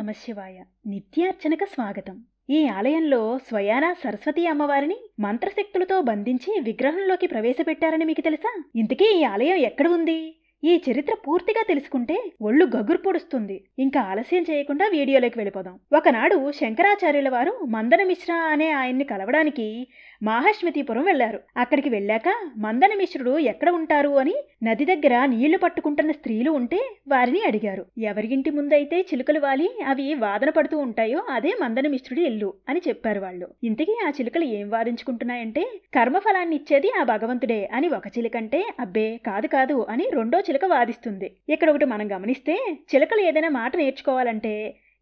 నమశివాయ నిత్యార్చనక స్వాగతం. ఈ ఆలయంలో స్వయానా సరస్వతి అమ్మవారిని మంత్రశక్తులతో బంధించి విగ్రహంలోకి ప్రవేశపెట్టారని మీకు తెలుసా? ఇంతకీ ఈ ఆలయం ఎక్కడ ఉంది? ఈ చరిత్ర పూర్తిగా తెలుసుకుంటే ఒళ్ళు గగురు పొడుస్తుంది. ఇంకా ఆలస్యం చేయకుండా వీడియోలోకి వెళ్ళిపోదాం. ఒకనాడు శంకరాచార్యుల వారు మందన మిశ్ర అనే ఆయన్ని కలవడానికి మాహాశ్మతిపురం వెళ్ళారు అక్కడికి వెళ్ళాక మందన మిశ్రుడు ఎక్కడ ఉంటారు అని నది దగ్గర నీళ్ళు పట్టుకుంటున్న స్త్రీలు ఉంటే వారిని అడిగారు. ఎవరింటి ముందైతే చిలుకలు వాలి అవి వాదన పడుతూ ఉంటాయో అదే మందన మిశ్రుడి ఇల్లు అని చెప్పారు వాళ్ళు. ఇంతకీ ఆ చిలుకలు ఏం వాదించుకుంటున్నాయంటే కర్మఫలాన్ని ఇచ్చేది ఆ భగవంతుడే అని ఒక చిలుకంటే అబ్బే కాదు కాదు అని రెండో చిలుక వాదిస్తుంది. ఇక్కడ ఒకటి మనం గమనిస్తే చిలుకలు ఏదైనా మాట నేర్చుకోవాలంటే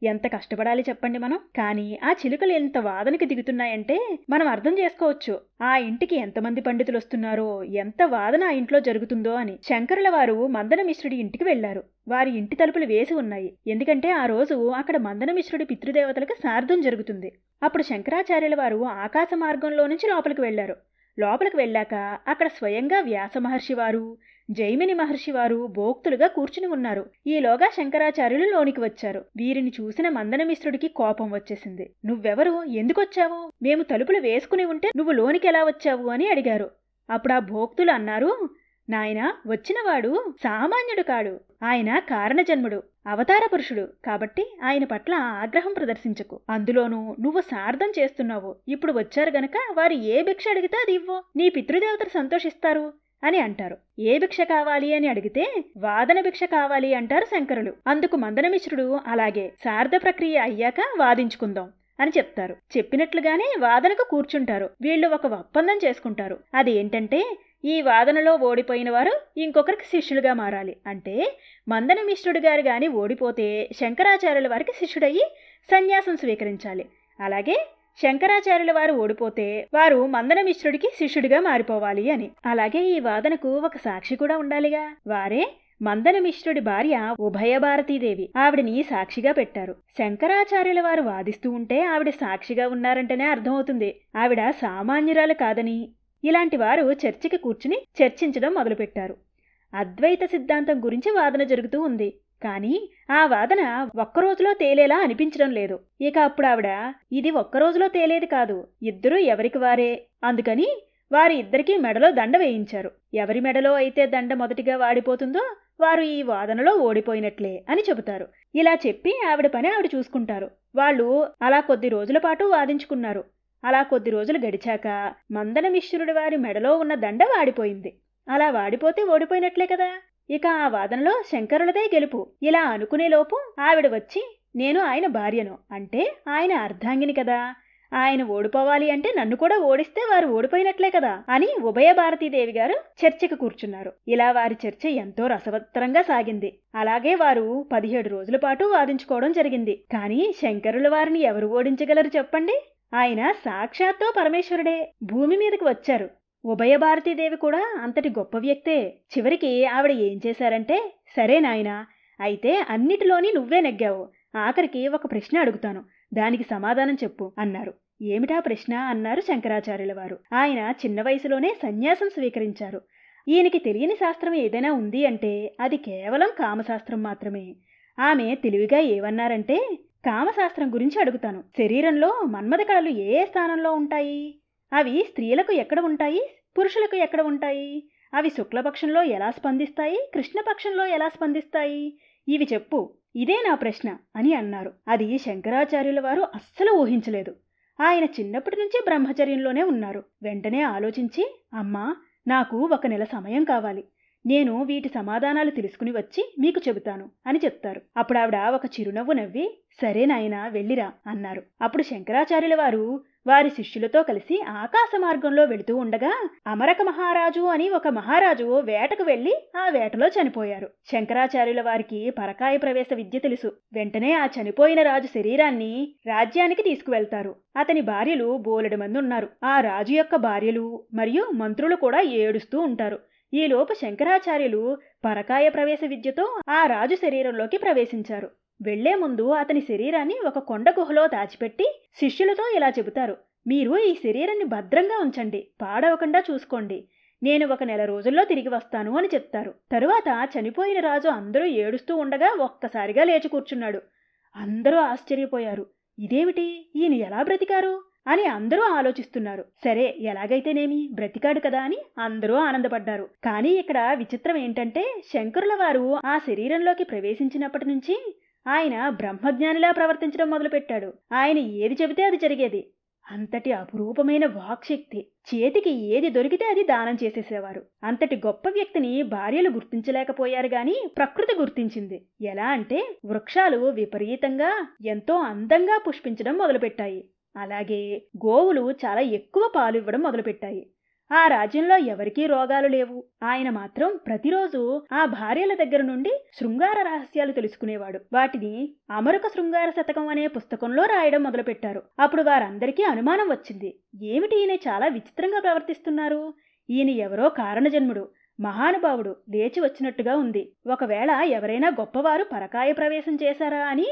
ఎంత కష్టపడాలి చెప్పండి మనం? కానీ ఆ చిలుకలు ఎంత వాదనకి దిగుతున్నాయంటే మనం అర్థం చేసుకోవచ్చు. ఆ ఇంటికి ఎంతమంది పండితులు వస్తున్నారో ఎంత వాదన ఆ ఇంట్లో జరుగుతుందో అని. శంకరుల వారు మందనమిశ్రుడి ఇంటికి వెళ్ళారు వారి ఇంటి తలుపులు వేసి ఉన్నాయి. ఎందుకంటే ఆ రోజు అక్కడ మందనమిశ్రుడి పితృదేవతలకు సార్థం జరుగుతుంది. అప్పుడు శంకరాచార్యుల వారు ఆకాశ మార్గంలో నుంచి లోపలికి వెళ్ళారు లోపలికి వెళ్ళాక అక్కడ స్వయంగా వ్యాస మహర్షి వారు జైమిని మహర్షి వారు భోక్తులుగా కూర్చుని ఉన్నారు. ఈలోగా శంకరాచార్యులు లోనికి వచ్చారు. వీరిని చూసిన మందనమిశ్రుడికి కోపం వచ్చేసింది. నువ్వెవరు? ఎందుకొచ్చావు? మేము తలుపులు వేసుకుని ఉంటే నువ్వు లోనికి ఎలా వచ్చావు? అని అడిగారు. అప్పుడు ఆ భోక్తులు అన్నారు నాయన వచ్చినవాడు సామాన్యుడు కాడు. ఆయన కారణజన్ముడు అవతార పురుషుడు. కాబట్టి ఆయన పట్ల ఆగ్రహం ప్రదర్శించకు. అందులోనూ నువ్వు సార్థం చేస్తున్నావు. ఇప్పుడు వచ్చారు గనక వారు ఏ భిక్ష అడిగితే అది ఇవ్వు. నీ పితృదేవతలు సంతోషిస్తారు. అని అంటారు. ఏ భిక్ష కావాలి అని అడిగితే వాదన భిక్ష కావాలి అంటారు శంకరులు. అందుకు మందనమిశ్రుడు అలాగే శారద ప్రక్రియ అయ్యాక వాదించుకుందాం అని చెప్తారు. చెప్పినట్లుగానే వాదనకు కూర్చుంటారు. వీళ్ళు ఒక ఒప్పందం చేసుకుంటారు. అది ఏంటంటే ఈ వాదనలో ఓడిపోయిన వారు ఇంకొకరికి శిష్యులుగా మారాలి. అంటే మందన మిశ్రుడు గారు కానీ ఓడిపోతే శంకరాచార్యుల వారికి శిష్యుడయ్యి సన్యాసం స్వీకరించాలి. అలాగే శంకరాచార్యుల వారు ఓడిపోతే వారు మందనమిశ్రుడికి శిష్యుడిగా మారిపోవాలి అని. అలాగే ఈ వాదనకు ఒక సాక్షి కూడా ఉండాలిగా. వారే మందనమిశ్రుడి భార్య ఉభయ భారతీదేవి ఆవిడని సాక్షిగా పెట్టారు. శంకరాచార్యుల వారు వాదిస్తూ ఉంటే ఆవిడ సాక్షిగా ఉన్నారంటేనే అర్థమవుతుంది. ఆవిడ సామాన్యురాలు కాదని. ఇలాంటి వారు చర్చికి కూర్చుని చర్చించడం మొదలుపెట్టారు. అద్వైత సిద్ధాంతం గురించి వాదన జరుగుతూ ఉంది. కానీ ఆ వాదన ఒక్కరోజులో తేలేలా అనిపించడం లేదు. ఇక అప్పుడు ఆవిడ ఇది ఒక్కరోజులో తేలేది కాదు ఇద్దరూ ఎవరికి వారే? అందుకని వారి ఇద్దరికీ మెడలో దండ వేయించారు. ఎవరి మెడలో అయితే దండ మొదటిగా వాడిపోతుందో వారు ఈ వాదనలో ఓడిపోయినట్లే అని చెబుతారు. ఇలా చెప్పి ఆవిడ పని ఆవిడ చూసుకుంటారు. వాళ్ళు అలా కొద్ది రోజుల పాటు వాదించుకున్నారు. అలా కొద్ది రోజులు గడిచాక మందన మిశ్రుడి వారి మెడలో ఉన్న దండ వాడిపోయింది. అలా వాడిపోతే ఓడిపోయినట్లే కదా! ఇక ఆ వాదనలో శంకరులదే గెలుపు. ఇలా అనుకునేలోపు ఆవిడ వచ్చి నేను ఆయన భార్యను. అంటే ఆయన అర్ధాంగిని కదా. ఆయన ఓడిపోవాలి అంటే నన్ను కూడా ఓడిస్తే వారు ఓడిపోయినట్లే కదా అని ఉభయ భారతీదేవి గారు చర్చకు కూర్చున్నారు. ఇలా వారి చర్చ ఎంతో రసవత్తరంగా సాగింది. అలాగే వారు పదిహేడు రోజుల పాటు వాదించుకోవడం జరిగింది. కానీ శంకరుల వారిని ఎవరు ఓడించగలరు చెప్పండి? ఆయన సాక్షాత్తు పరమేశ్వరుడే. భూమి మీదకి వచ్చారు. ఉభయ భారతీదేవి కూడా అంతటి గొప్ప వ్యక్తే. చివరికి ఆవిడ ఏం చేశారంటే సరే నాయన అయితే అన్నిటిలోని నువ్వే నెగ్గావు. ఆఖరికి ఒక ప్రశ్న అడుగుతాను. దానికి సమాధానం చెప్పు అన్నారు. ఏమిటా ప్రశ్న? అన్నారు శంకరాచార్యుల వారు ఆయన చిన్న వయసులోనే సన్యాసం స్వీకరించారు. ఈయనకి తెలియని శాస్త్రం ఏదైనా ఉంది అంటే అది కేవలం కామశాస్త్రం మాత్రమే. ఆమె తెలివిగా ఏమన్నారంటే కామశాస్త్రం గురించి అడుగుతాను. శరీరంలో మన్మథ కళలు ఏ స్థానంలో ఉంటాయి? అవి స్త్రీలకు ఎక్కడ ఉంటాయి? పురుషులకు ఎక్కడ ఉంటాయి? అవి శుక్లపక్షంలో ఎలా స్పందిస్తాయి? కృష్ణపక్షంలో ఎలా స్పందిస్తాయి? ఇవి చెప్పు. ఇదే నా ప్రశ్న అని అన్నారు. అది శంకరాచార్యుల వారు అస్సలు ఊహించలేదు. ఆయన చిన్నప్పటి నుంచి బ్రహ్మచర్యంలోనే ఉన్నారు. వెంటనే ఆలోచించి అమ్మా నాకు ఒక నెల సమయం కావాలి. నేను వీటి సమాధానాలు తెలుసుకుని వచ్చి మీకు చెబుతాను అని చెప్తారు. అప్పుడు ఆవిడ ఒక చిరునవ్వు నవ్వి సరే నాయనా వెళ్ళిరా అన్నారు. అప్పుడు శంకరాచార్యుల వారు వారి శిష్యులతో కలిసి ఆకాశ మార్గంలో వెళుతూ ఉండగా అమరక మహారాజు అని ఒక మహారాజు వేటకు వెళ్ళి ఆ వేటలో చనిపోయారు. శంకరాచార్యుల వారికి పరకాయ ప్రవేశ విద్య తెలుసు. వెంటనే ఆ చనిపోయిన రాజు శరీరాన్ని రాజ్యానికి తీసుకువెళ్తారు. అతని భార్యలు బోలెడు మంది ఉన్నారు. ఆ రాజు యొక్క భార్యలు మరియు మంత్రులు కూడా ఏడుస్తూ ఉంటారు. ఈలోపు శంకరాచార్యులు పరకాయ ప్రవేశ విద్యతో ఆ రాజు శరీరంలోకి ప్రవేశించారు. వెళ్ళే ముందు అతని శరీరాన్ని ఒక కొండ గుహలో దాచిపెట్టి శిష్యులతో ఇలా చెబుతారు మీరు ఈ శరీరాన్ని భద్రంగా ఉంచండి పాడవకుండా చూసుకోండి. నేను ఒక నెల రోజుల్లో తిరిగి వస్తాను అని చెప్తారు. తరువాత చనిపోయిన రాజు అందరూ ఏడుస్తూ ఉండగా ఒక్కసారిగా లేచి కూర్చున్నాడు. అందరూ ఆశ్చర్యపోయారు. ఇదేమిటి? ఈయన ఎలా బ్రతికారు? అని అందరూ ఆలోచిస్తున్నారు. సరే ఎలాగైతేనేమి? బ్రతికాడు కదా అని అందరూ ఆనందపడ్డారు. కానీ ఇక్కడ విచిత్రం ఏంటంటే శంకరుల వారు ఆ శరీరంలోకి ప్రవేశించినప్పటి నుంచి ఆయన బ్రహ్మజ్ఞానిలా ప్రవర్తించడం మొదలుపెట్టాడు. ఆయన ఏది చెబితే అది జరిగేది. అంతటి అపురూపమైన వాక్శక్తి చేతికి ఏది దొరికితే అది దానం చేసేసేవారు. అంతటి గొప్ప వ్యక్తిని భార్యలు గుర్తించలేకపోయారు గాని ప్రకృతి గుర్తించింది. ఎలా అంటే వృక్షాలు విపరీతంగా ఎంతో అందంగా పుష్పించడం మొదలుపెట్టాయి. అలాగే గోవులు చాలా ఎక్కువ పాలు ఇవ్వడం మొదలుపెట్టాయి. ఆ రాజ్యంలో ఎవరికీ రోగాలు లేవు. ఆయన మాత్రం ప్రతిరోజు ఆ భార్యల దగ్గర నుండి శృంగార రహస్యాలు తెలుసుకునేవాడు. వాటిని అమరుక శృంగార శతకం అనే పుస్తకంలో రాయడం మొదలుపెట్టారు. అప్పుడు వారందరికీ అనుమానం వచ్చింది. ఏమిటి ఈయన చాలా విచిత్రంగా ప్రవర్తిస్తున్నారు? ఈయన ఎవరో కారణజన్ముడు మహానుభావుడు లేచి వచ్చినట్టుగా ఉంది. ఒకవేళ ఎవరైనా గొప్పవారు పరకాయ ప్రవేశం చేశారా అని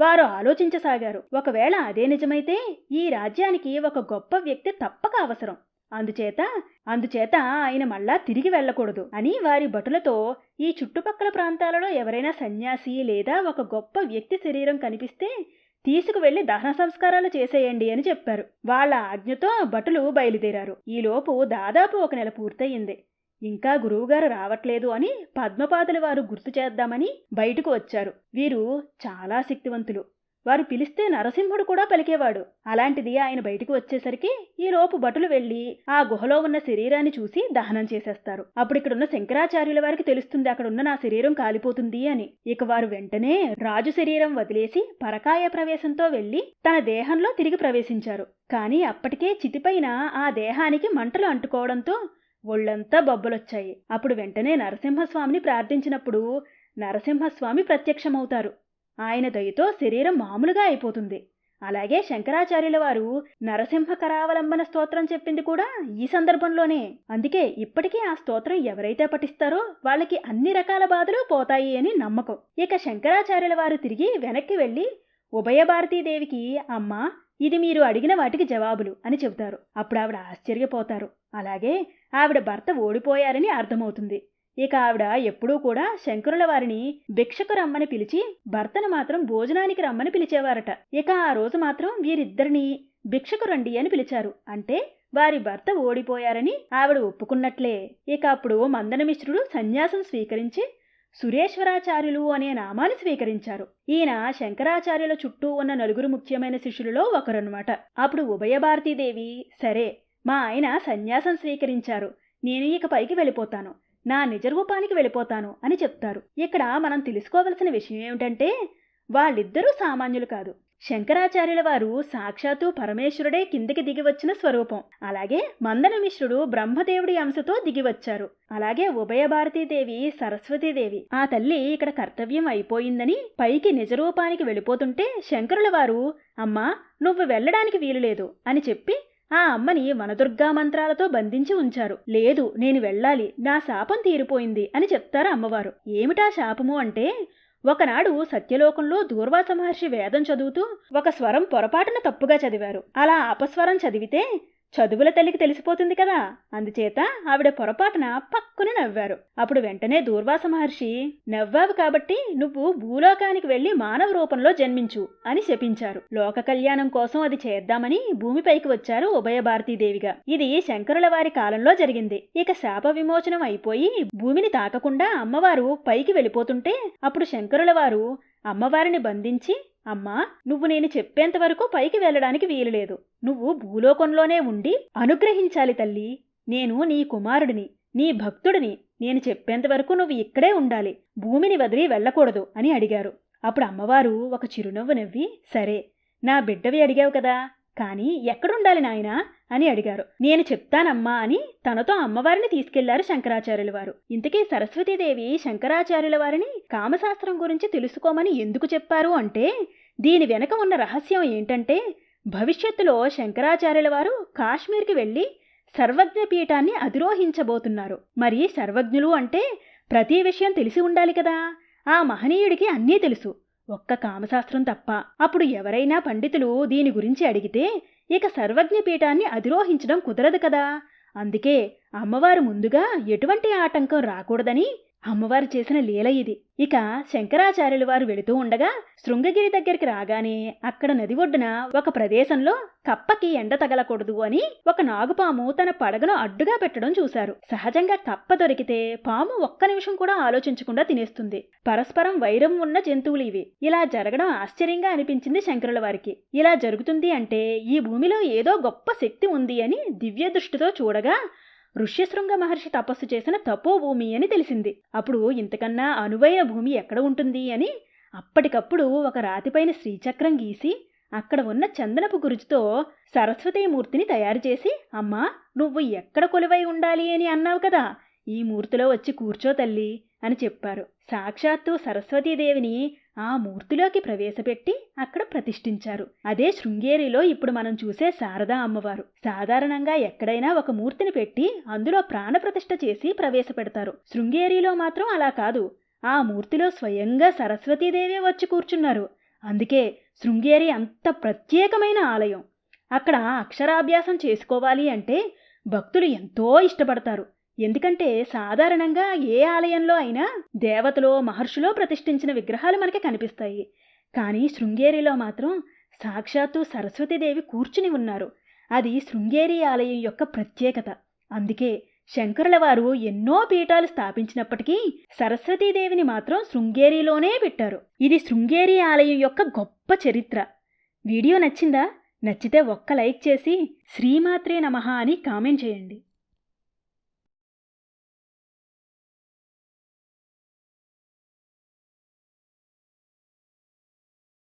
వారు ఆలోచించసాగారు. ఒకవేళ అదే నిజమైతే ఈ రాజ్యానికి ఒక గొప్ప వ్యక్తి తప్పక అవసరం. అందుచేత అందుచేత ఆయన మళ్ళా తిరిగి వెళ్ళకూడదు అని వారి భటులతో ఈ చుట్టుపక్కల ప్రాంతాలలో ఎవరైనా సన్యాసి లేదా ఒక గొప్ప వ్యక్తి శరీరం కనిపిస్తే తీసుకువెళ్ళి దహన సంస్కారాలు చేసేయండి అని చెప్పారు. వాళ్ళ ఆజ్ఞతో భటులు బయలుదేరారు. ఈలోపు దాదాపు ఒక నెల పూర్తయింది. ఇంకా గురువుగారు రావట్లేదు అని పద్మపాదుల వారు గుర్తు చేద్దామని బయటకు వచ్చారు. వీరు చాలా శక్తివంతులు. వారు పిలిస్తే నరసింహుడు కూడా పలికేవాడు. అలాంటిది ఆయన బయటకు వచ్చేసరికి ఈలోపు భటులు వెళ్ళి ఆ గుహలో ఉన్న శరీరాన్ని చూసి దహనం చేసేస్తారు. అప్పుడు ఇక్కడున్న శంకరాచార్యుల వారికి తెలుస్తుంది అక్కడున్న నా శరీరం కాలిపోతుంది అని. ఇక వారు వెంటనే రాజు శరీరం వదిలేసి పరకాయ ప్రవేశంతో వెళ్ళి తన దేహంలో తిరిగి ప్రవేశించారు. కానీ అప్పటికే చితిపైన ఆ దేహానికి మంటలు అంటుకోవడంతో ఒళ్ళంతా బొబ్బలొచ్చాయి. అప్పుడు వెంటనే నరసింహస్వామిని ప్రార్థించినప్పుడు నరసింహస్వామి ప్రత్యక్షమవుతారు. ఆయన దయతో శరీరం మామూలుగా అయిపోతుంది. అలాగే శంకరాచార్యుల వారు నరసింహ కరావలంబన స్తోత్రం చెప్పింది కూడా ఈ సందర్భంలోనే. అందుకే ఇప్పటికీ ఆ స్తోత్రం ఎవరైతే పఠిస్తారో వాళ్ళకి అన్ని రకాల బాధలు పోతాయి అని నమ్మకం. ఇక శంకరాచార్యుల వారు తిరిగి వెనక్కి వెళ్ళి ఉభయ అమ్మ అమ్మా ఇది మీరు అడిగిన వాటికి జవాబులు అని చెబుతారు. అప్పుడు ఆవిడ ఆశ్చర్యపోతారు. అలాగే ఆవిడ భర్త ఓడిపోయారని అర్థమవుతుంది. ఇక ఆవిడ ఎప్పుడూ కూడా శంకరుల వారిని భిక్షకు రమ్మని పిలిచి భర్తను మాత్రం భోజనానికి రమ్మని పిలిచేవారట. ఇక ఆ రోజు మాత్రం వీరిద్దరిని భిక్షకు రండి అని పిలిచారు. అంటే వారి భర్త ఓడిపోయారని ఆవిడ ఒప్పుకున్నట్లే. ఇక అప్పుడు మందనమిశ్రుడు సన్యాసం స్వీకరించి సురేశ్వరాచార్యులు అనే నామాన్ని స్వీకరించారు. ఈయన శంకరాచార్యుల చుట్టూ ఉన్న నలుగురు ముఖ్యమైన శిష్యులలో ఒకరన్నమాట. అప్పుడు ఉభయ భారతీదేవి సరే మా ఆయన సన్యాసం స్వీకరించారు. నేను ఇక పైకి వెళ్ళిపోతాను. నా నిజ రూపానికి వెళ్ళిపోతాను అని చెప్తారు. ఇక్కడ మనం తెలుసుకోవలసిన విషయం ఏమిటంటే వాళ్ళిద్దరూ సామాన్యులు కాదు. శంకరాచార్యుల వారు సాక్షాత్తు పరమేశ్వరుడే కిందికి దిగి వచ్చిన స్వరూపం. అలాగే మందనమిశ్రుడు బ్రహ్మదేవుడి అంశతో దిగి వచ్చారు. అలాగే ఉభయ భారతీదేవి సరస్వతీదేవి. ఆ తల్లి ఇక్కడ కర్తవ్యం అయిపోయిందని పైకి నిజరూపానికి వెళ్ళిపోతుంటే శంకరుల వారు అమ్మా నువ్వు వెళ్ళడానికి వీలులేదు అని చెప్పి ఆ అమ్మని వనదుర్గా మంత్రాలతో బంధించి ఉంచారు. లేదు నేను వెళ్ళాలి. నా శాపం తీరిపోయింది అని చెప్తారు అమ్మవారు. ఏమిటా శాపము అంటే? ఒకనాడు సత్యలోకంలో దూర్వాస మహర్షి వేదం చదువుతూ ఒక స్వరం పొరపాటున తప్పుగా చదివారు. అలా అపస్వరం చదివితే చదువుల తల్లికి తెలిసిపోతుంది కదా. అందుచేత ఆవిడ పొరపాటున పక్కున నవ్వారు. అప్పుడు వెంటనే దూర్వాస మహర్షి నవ్వావు కాబట్టి నువ్వు భూలోకానికి వెళ్ళి మానవ రూపంలో జన్మించు అని శపించారు. లోక కళ్యాణం కోసం అది చేద్దామని భూమిపైకి వచ్చారు ఉభయ భారతీదేవిగా ఇది శంకరుల వారి కాలంలో జరిగింది. ఇక శాప విమోచనం అయిపోయి భూమిని తాకకుండా అమ్మవారు పైకి వెళ్ళిపోతుంటే అప్పుడు శంకరుల వారు అమ్మవారిని బంధించి అమ్మా నువ్వు నేను చెప్పేంత వరకు పైకి వెళ్ళడానికి వీలులేదు. నువ్వు భూలోకంలోనే ఉండి అనుగ్రహించాలి తల్లి. నేను నీ కుమారుడిని నీ భక్తుడిని నేను చెప్పేంత వరకు నువ్వు ఇక్కడే ఉండాలి. భూమిని వదిలి వెళ్ళకూడదు అని అడిగారు. అప్పుడు అమ్మవారు ఒక చిరునవ్వు నవ్వి సరే నా బిడ్డవి అడిగావు కదా. కానీ ఎక్కడుండాలి నాయనా? అని అడిగారు. నేను చెప్తానమ్మా అని తనతో అమ్మవారిని తీసుకెళ్ళారు శంకరాచార్యుల వారు. ఇంతకీ సరస్వతీదేవి శంకరాచార్యుల వారిని కామశాస్త్రం గురించి తెలుసుకోమని ఎందుకు చెప్పారు అంటే దీని వెనక ఉన్న రహస్యం ఏంటంటే భవిష్యత్తులో శంకరాచార్యుల వారు కాశ్మీర్కి వెళ్ళి సర్వజ్ఞ పీఠాన్ని అధిరోహించబోతున్నారు. మరి సర్వజ్ఞులు అంటే ప్రతి విషయం తెలిసి ఉండాలి కదా? ఆ మహనీయుడికి అన్నీ తెలుసు. ఒక్క కామశాస్త్రం తప్ప. అప్పుడు ఎవరైనా పండితులు దీని గురించి అడిగితే ఇక సర్వజ్ఞపీఠాన్ని అధిరోహించడం కుదరదు కదా. అందుకే అమ్మవారు ముందుగా ఎటువంటి ఆటంకం రాకూడదని అమ్మవారు చేసిన లీల ఇది. ఇక శంకరాచార్యుల వారు వెళుతూ ఉండగా శృంగగిరి దగ్గరికి రాగానే అక్కడ నది ఒడ్డున ఒక ప్రదేశంలో కప్పకి ఎండ తగలకూడదు అని ఒక నాగుపాము తన పడగను అడ్డుగా పెట్టడం చూశారు. సహజంగా కప్ప దొరికితే పాము ఒక్క నిమిషం కూడా ఆలోచించకుండా తినేస్తుంది. పరస్పరం వైరం ఉన్న జంతువులు ఇవి. ఇలా జరగడం ఆశ్చర్యంగా అనిపించింది శంకరుల వారికి. ఇలా జరుగుతుంది అంటే ఈ భూమిలో ఏదో గొప్ప శక్తి ఉంది అని దివ్య దృష్టితో చూడగా ఋష్యశృంగ మహర్షి తపస్సు చేసిన తపోభూమి అని తెలిసింది. అప్పుడు ఇంతకన్నా అనువైన భూమి ఎక్కడ ఉంటుంది అని? అప్పటికప్పుడు ఒక రాతిపైన శ్రీచక్రం గీసి అక్కడ ఉన్న చందనపు గురుజుతో సరస్వతీమూర్తిని తయారు చేసి అమ్మా నువ్వు ఎక్కడ కొలువై ఉండాలి అని అన్నావు కదా? ఈ మూర్తిలో వచ్చి కూర్చో తల్లి అని చెప్పారు. సాక్షాత్తు సరస్వతీదేవిని ఆ మూర్తిలోకి ప్రవేశపెట్టి అక్కడ ప్రతిష్ఠించారు. అదే శృంగేరిలో ఇప్పుడు మనం చూసే శారదా అమ్మవారు. సాధారణంగా ఎక్కడైనా ఒక మూర్తిని పెట్టి అందులో ప్రాణప్రతిష్ఠ చేసి ప్రవేశపెడతారు. శృంగేరిలో మాత్రం అలా కాదు. ఆ మూర్తిలో స్వయంగా సరస్వతీదేవే వచ్చి కూర్చున్నారు. అందుకే శృంగేరి అంత ప్రత్యేకమైన ఆలయం. అక్కడ అక్షరాభ్యాసం చేసుకోవాలి అంటే భక్తులు ఎంతో ఇష్టపడతారు. ఎందుకంటే సాధారణంగా ఏ ఆలయంలో అయినా దేవతలో మహర్షులో ప్రతిష్ఠించిన విగ్రహాలు మనకి కనిపిస్తాయి. కానీ శృంగేరిలో మాత్రం సాక్షాత్తు సరస్వతీదేవి కూర్చుని ఉన్నారు. అది శృంగేరి ఆలయం యొక్క ప్రత్యేకత. అందుకే శంకరుల వారు ఎన్నో పీఠాలు స్థాపించినప్పటికీ సరస్వతీదేవిని మాత్రం శృంగేరిలోనే పెట్టారు. ఇది శృంగేరి ఆలయం యొక్క గొప్ప చరిత్ర. వీడియో నచ్చిందా? నచ్చితే ఒక్క లైక్ చేసి శ్రీమాత్రే నమః అని కామెంట్ చేయండి.